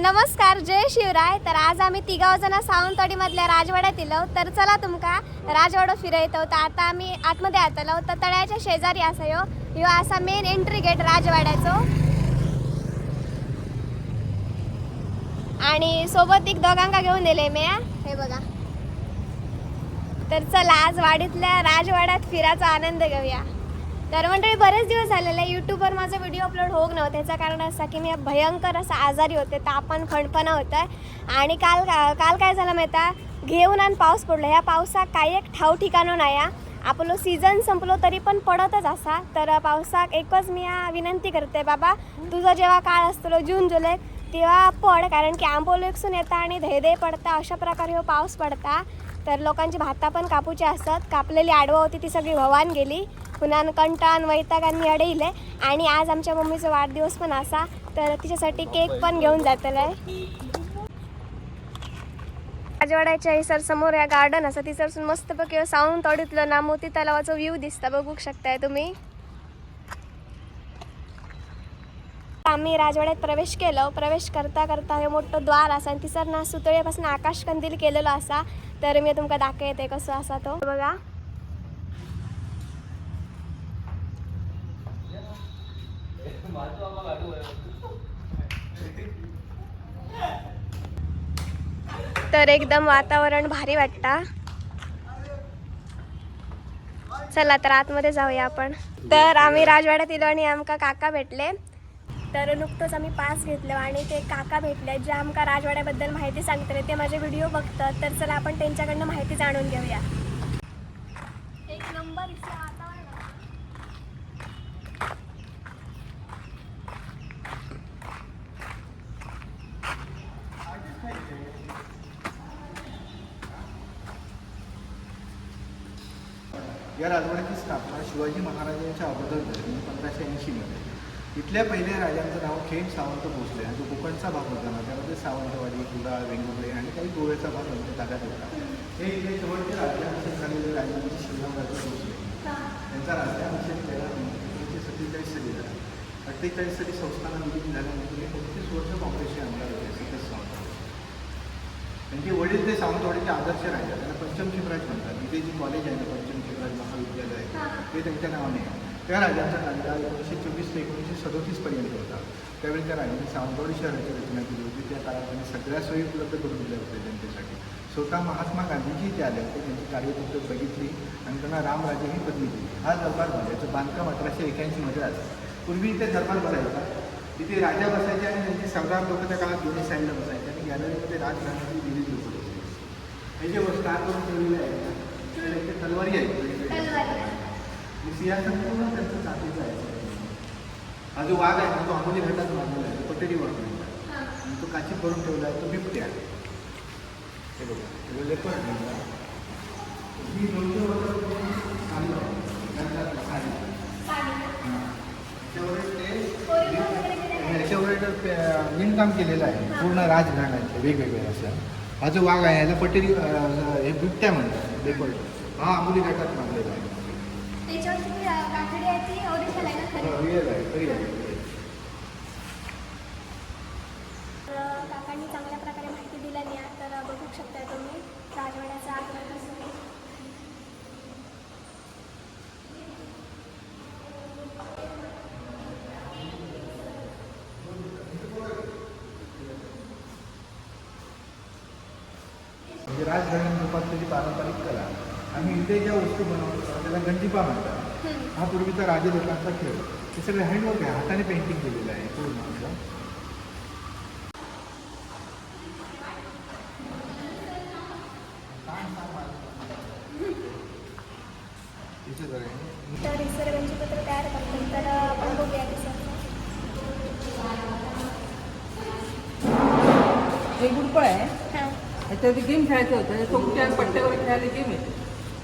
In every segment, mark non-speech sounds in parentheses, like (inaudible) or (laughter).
नमस्कार जय शिवराय. तर आज आम्ही तिघा जण सावंतवाडीमधल्या राजवाड्यात येलो तर चला तुमका राजवाडो फिरयतो तर आता आम्ही आतमध्ये आतलो तर तळ्याच्या शेजारी असा यो ह्यो असा मेन एंट्री गेट राजवाड्याचो. आणि सोबत एक दोघांका घेऊन दिले मी हे बघा. तर चला आज वाडीतल्या राजवाड्यात फिरायचा आनंद घेऊया. तर मंडळी बरेच दिवस झालेले यूट्यूबवर माझा व्हिडिओ अपलोड होऊ नव्हतं त्याचं कारण असं की मी भयंकर असं आजारी होते. तापमान खणपणा होतं आणि काल काल काय झालं माहिती घेऊन आणि पाऊस पडलो. ह्या पावसात काही एक ठाव ठिकाणं नाही हा. आपलं सीझन संपलो तरी पण पडतच असा. तर पावसाक एकच मी विनंती करते बाबा तुझा जेव्हा काळ असतो जून जुलै तेव्हा पड. कारण की आंबोलेक्सून येता आणि धैदय पडता. अशा प्रकारे हो पाऊस पडता. तर लोकांची भाता पण कापूची असतात. कापलेली आडवं होती ती सगळी भवान गेली. पुन्हा कंटान वैतागांनी अडईले आणि आज आमच्या मम्मीचा वाढदिवस पण असा तर तिच्यासाठी केक पण घेऊन जातला आहे राजवाड्याच्या हिसर समोर या गार्डन असा तिसरसून मस्तपैकी तोडीतलं ना मोती तलावाचा व्ह्यू दिसता. बघू शकताय तुम्ही. आम्ही राजवाड्यात प्रवेश केलो. प्रवेश करता करता हे मोठं द्वार असा आणि तिसर ना सुतळेपासून आकाश कंदील केलेलो असा. तर मी तुमका दाखवते कसं असा तो. बघा. तर एकदम वातावरण भारी वाटता. चला तर आतमध्ये जाऊया आपण. तर आम्ही राजवाड्यात येलो आणि आमका काका भेटले. तर नुकतंच आम्ही पास घेतलो आणि ते काका भेटले जे आमका राजवाड्याबद्दल माहिती सांगतले ते माझे व्हिडिओ बघतात. तर चला आपण त्यांच्याकडनं माहिती जाणून घेऊया एक नंबर इथलं वातावरण आहे. या राजवाड्याची स्थापना शिवाजी महाराजांच्या अगोदर झाली पंधराशे ऐंशीमध्ये. इथल्या पहिल्या राजांचं नाव खेम सावंत भोसले आणि जो कोकणचा भाग होता. ना त्यामध्ये सावंतवाडी कुडाळ वेंगुर्ले आणि काही गोव्याचा भाग यांच्या ताब्यात होता. हे इथले जवळचे राज्याभिषेक झालेले राजा म्हणजे शिवरामराजे भोसले. त्यांचा राज्याभिषेक केला एकोणीसशे सत्तेचाळीस साली झाला. अठ्ठेचाळीस साली संस्थानं विलीन झाल्यानंतर एकोणतीस वर्ष काँग्रेसचे आमदार होते. त्यांचे वडील ते सावंतवाडीचे आदर्श राहिले. त्यांना पंचम शिवराज म्हणतात. तिथे जी कॉलेज आहे ना पंचम शिवराज महाविद्यालय ते त्यांच्या नावाने आहे. त्या राजाचा कायदा एकोणीसशे चोवीस ते एकोणीसशे सदोतीस पर्यंत होता. त्यावेळी त्या राजाने सावंतवाडी शहराची रचना केली होती. त्या काळात त्यांनी सगळ्या सोयी उपलब्ध करून दिल्या होत्या जनतेसाठी. स्वतः महात्मा गांधीजी ते आले होते. त्यांची कार्यपद्धत बघितली आणि त्यांना रामराजे ही पदवी दिली. हा दरबार भरायचं बांधकाम अठराशे एक्याऐंशीमध्ये आलं पूर्वी इथे दरबार भरायचा. तिथे राजा बसायचे आणि त्यांचे सम्राट लोक त्या काळात दोन्ही साईडला बसायचे. आणि गॅलरीमध्ये राजघराण्याची विविध लोक बसायचे हे जे स्टार करून ठेवलेले आहेत इथे तलवारी आहेत सिंहासन पूर्ण त्यांचं चाटीचं आहे. हा जो वाघ आहे ना तो आंबोली घाटात मारलेला आहे. तो पटेरी वाघ आणि तो काची करून ठेवला आहे. तो बिबट्या हे बघा हे लेपर्ड म्हणतात ही दोनशे वर्षापूर्वी चाललं विणकाम केलेलं आहे. पूर्ण राजघराण्याचे वेगवेगळे असं. हा जो वाघ आहे याला पटेरी अं, हे बिबट्या म्हणतात लेपर्ड हा आंबोली घाटात मारलेला आहे. आहे रिअल खरी? काकांनी चांगल्या प्रकारे माहिती तर बघू शकता तुम्ही राजवाड्याचा आकार राजघराण्या रूपातली पारंपरिक कला. आम्ही इथे ज्या वस्तू बनवतो त्याला गंजिपा म्हणतात. हा पूर्वीचा राजे लोकांचा खेळ. हे सगळे हँडवर्क आहे. हाताने पेंटिंग केलेलं आहे. पूर्ण असं. इथे जरा आहे. तर निसर्गांची पत्र तयार करतात तर आपण बघूया निसर्ग हे गुडपळ आहे. ह्याच्यावरती गेम खेळायचे होते सोबत्या पट्ट्यावर खेळायला गेम येते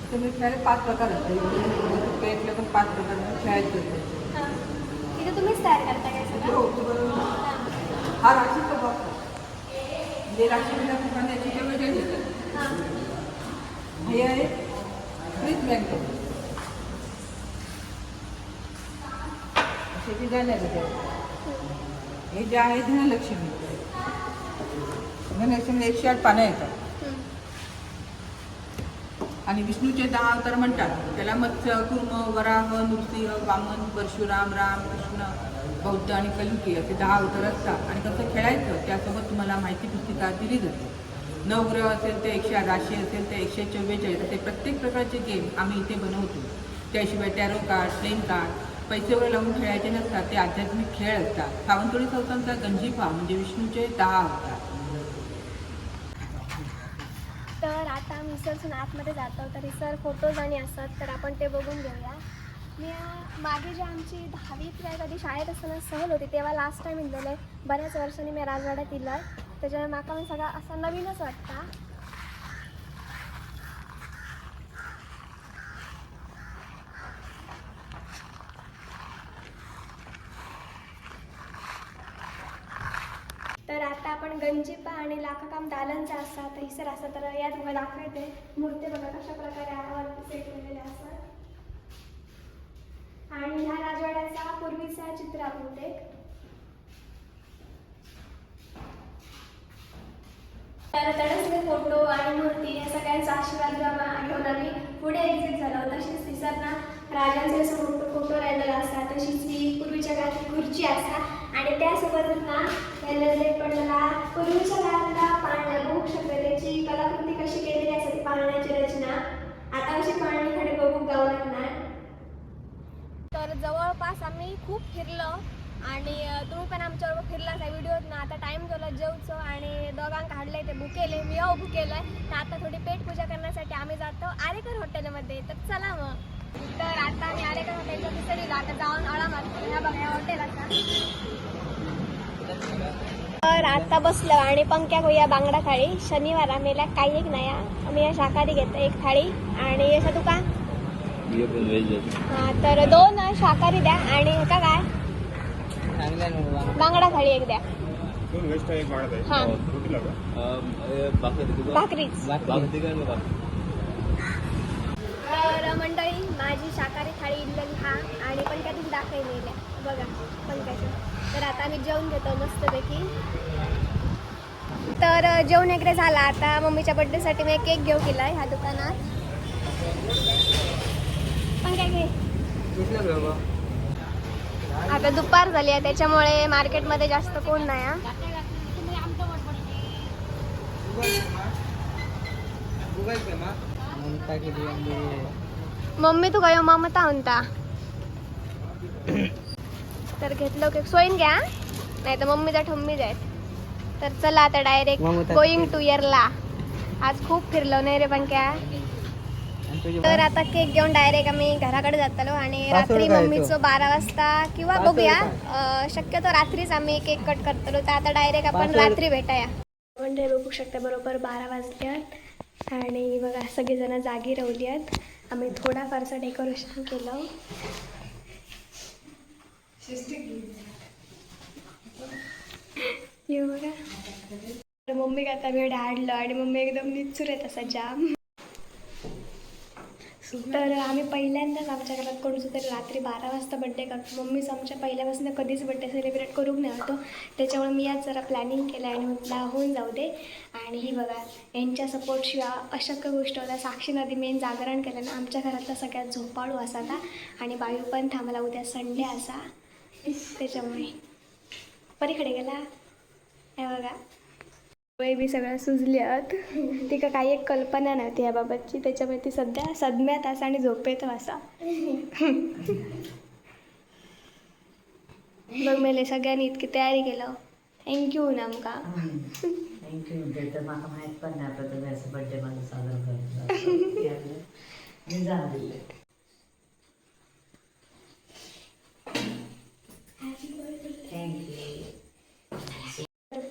त्याच्यामध्ये खेळायला पाच प्रकार असते पेटले पण पाच प्रकार खेळायचे होते. हां. तुम्हीच तयार करता हो. हां हा राशीचा बॉक्स आहे जे राशीच्या ठिकाणी याची वेगळे येतात हां. हे आहे फ्रीज बँक असे डिझाईन आहे. हे जे आहे धनलक्ष्मी. याच्यामध्ये एकशे आठ पानं येतात. आणि विष्णूचे दहा अवतार म्हणतात. त्याला मत्स्य कुर्म वराह नृसिंह वामन परशुराम राम कृष्ण बौद्ध आणि कलुकी असे दहा अवतार असतात. आणि कसं खेळायचं? त्यासोबत तुम्हाला माहिती पुस्तिका दिली जाते. नवग्रह असेल ते एकशे राशी असेल ते एकशे चव्वेचाळीस असे प्रत्येक प्रकारचे गेम आम्ही इथे बनवतो. त्याशिवाय टॅरो कार्ड प्लेन कार्ड पैसे वगैरे लावून खेळायचे नसतात. ते आध्यात्मिक खेळ असतात. सावंतवाडी संस्थांचा गंजीफा म्हणजे विष्णूचे दहा अवतार. आता मी सरसून आतमध्ये जातो तर सर फोटोज आणि असतात तर आपण ते बघून घेऊया. मी मागे जे आमची दहावीत काय कधी शाळेत असताना सहल होती तेव्हा लास्ट टाईम इल्लेले बऱ्याच वर्षांनी मी राजवाड्यात इलं त्याच्यामुळे माका सगळा असा नवीनच वाटता तर आता आपण गंजिपा आणि लाखाकाम दालनचा असा तर हिसर असा तर या तुम्हाला दाखवते. मूर्ती बघा कशा प्रकारे सेट केलेले असतात. आणि ह्या राजवाड्याचा पूर्वीचा चित्र आपण ते तडसले फोटो आणि मूर्ती या सगळ्यांचा आशीर्वाद घेऊन घेऊन आम्ही पुढे एक्झिट झालो तशीच तिसरना राजांचे असं फोटो फोटो राहिलेला असतात. तशीच ती पूर्वीच्या काळात खुर्ची असतात. आणि त्यासोबतच ना त्याला पण मला पूर्वीच्या काळातला पाळणा बघू शकतो त्याची कलाकृती कशी केलेली असते पाळण्याची रचना आता कशी पाळणीकडे बघू गावं लागणार तर जवळपास आम्ही खूप फिरलो आणि अ, तुम्ही पण आमच्याबरोबर फिरलाच आहे व्हिडिओत ना आता टाईम झाला जेवचो आणि दोघांक काढले ते बुकेले मी हो बुकेलं तर आता थोडी पेट पूजा करण्यासाठी आम्ही जातो आरेकर हॉटेलमध्ये तर चला मग तर आता आम्ही आरेकर हॉटेलच्या तिसरीला आता जाऊन ह्या बघा तर आता बसलो आणि पंख्या होया बांगडा थाळी. शनिवार आम्हीला काही एक नाही. आम्ही या शाकाहारी घेतो एक थाळी. आणि असं तुका हा तर दोन शाकाहारी द्या. आणि का काय? बांगडा थाळी एक द्या. हा. का भाकरीच. तर मंडळी माझी शाकाहारी थाळी इल्लगी हा आणि पण त्या दिवशी दाखवली बघा पंकज तर आता मी जेवण घेतो मस्तपैकी. तर अ, जेवण वगैरे झाला. आता मम्मीच्या बड्डेसाठी मी केक घेऊ केला ह्या दुकानात. पण काय घे. आता दुपार झाली आहे त्याच्यामुळे मार्केटमध्ये जास्त कोण नाही हा. मम्मी तू काय ममता म्हणता. (coughs) तर घेतलं की सोयीन घ्या नाही तर मम्मीचा ठम्मीच आहेत तर चला आता डायरेक्ट गोईंग टू इयरला आज खूप फिरलो नाही रे पण क्या तर आता केक घेऊन डायरेक्ट आम्ही घराकडे जातलो आणि रात्री मम्मीचं बारा वाजता किंवा बघूया शक्यतो रात्रीच आम्ही केक कट करतलो तर आता डायरेक्ट आपण रात्री भेटाया. म्हणजे बघू शकता बरोबर बारा वाजल्यात. आणि बघा सगळेजण जागी रवली आहेत. आम्ही थोडाफारसं डेकोरेशन केलं. येऊ बघा. तर मम्मी आता वेळ हाडलं आणि मम्मी एकदम निचूर येत असा जाम तर आम्ही पहिल्यांदाच आमच्या घरात करूच तर रात्री बारा वाजता बड्डे करतो. मम्मीच आमच्या पहिल्यापासून कधीच बड्डे सेलिब्रेट करूक नाही होतो त्याच्यामुळे मी आज जरा प्लॅनिंग केलं आणि म्हटलं होऊन जाऊ दे. आणि ही बघा यांच्या सपोर्टशिवाय अशक्य गोष्ट होता. साक्षी नदी मेन जागरण केलं ना आमच्या घरातला सगळ्यात झोपाळू असा था. आणि बायू पण थांबला उद्या संडे असा. त्याच्यामुळे. परीकडे गेला. हे बघा. बी सगळं सुचल्यात तिका काही एक कल्पना नव्हती याबाबतची त्याच्यामुळे ती सध्या सदम्यात असा आणि झोपेत असा बघ मेले सगळ्यांनी इतकी तयारी केलं थँक्यू नामका. थँक्यू म्हणते तर म्हाका माहीत पण नाही. आता तुम्ही असं बड्डे माझा साजरा करता मी जाण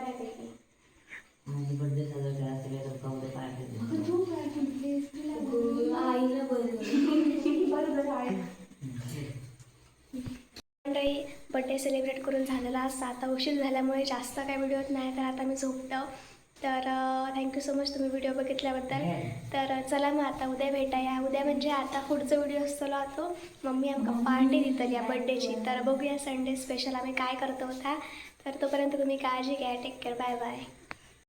बऱ्यापैकी. माझी बर्थडे साजरा सगळे पार्टी तू काय म्हटलीस? तिला आईला बरं बरं आहे. मंडळी बड्डे सेलिब्रेट करून झालेला असता आता उशीर झाल्यामुळे जास्त काय व्हिडिओत नाही तर आता मी झोपतो. तर थँक्यू सो मच तुम्ही व्हिडिओ बघितल्याबद्दल. तर अ, चला मग आता उद्या भेटाया. उद्या म्हणजे आता पुढचा व्हिडिओ असतो तो. मम्मी आमका पार्टी दितली या बड्डेची तर बघूया संडे स्पेशल आम्ही काय करतो होता तर तोपर्यंत तुम्ही काळजी घ्या. Take care bye bye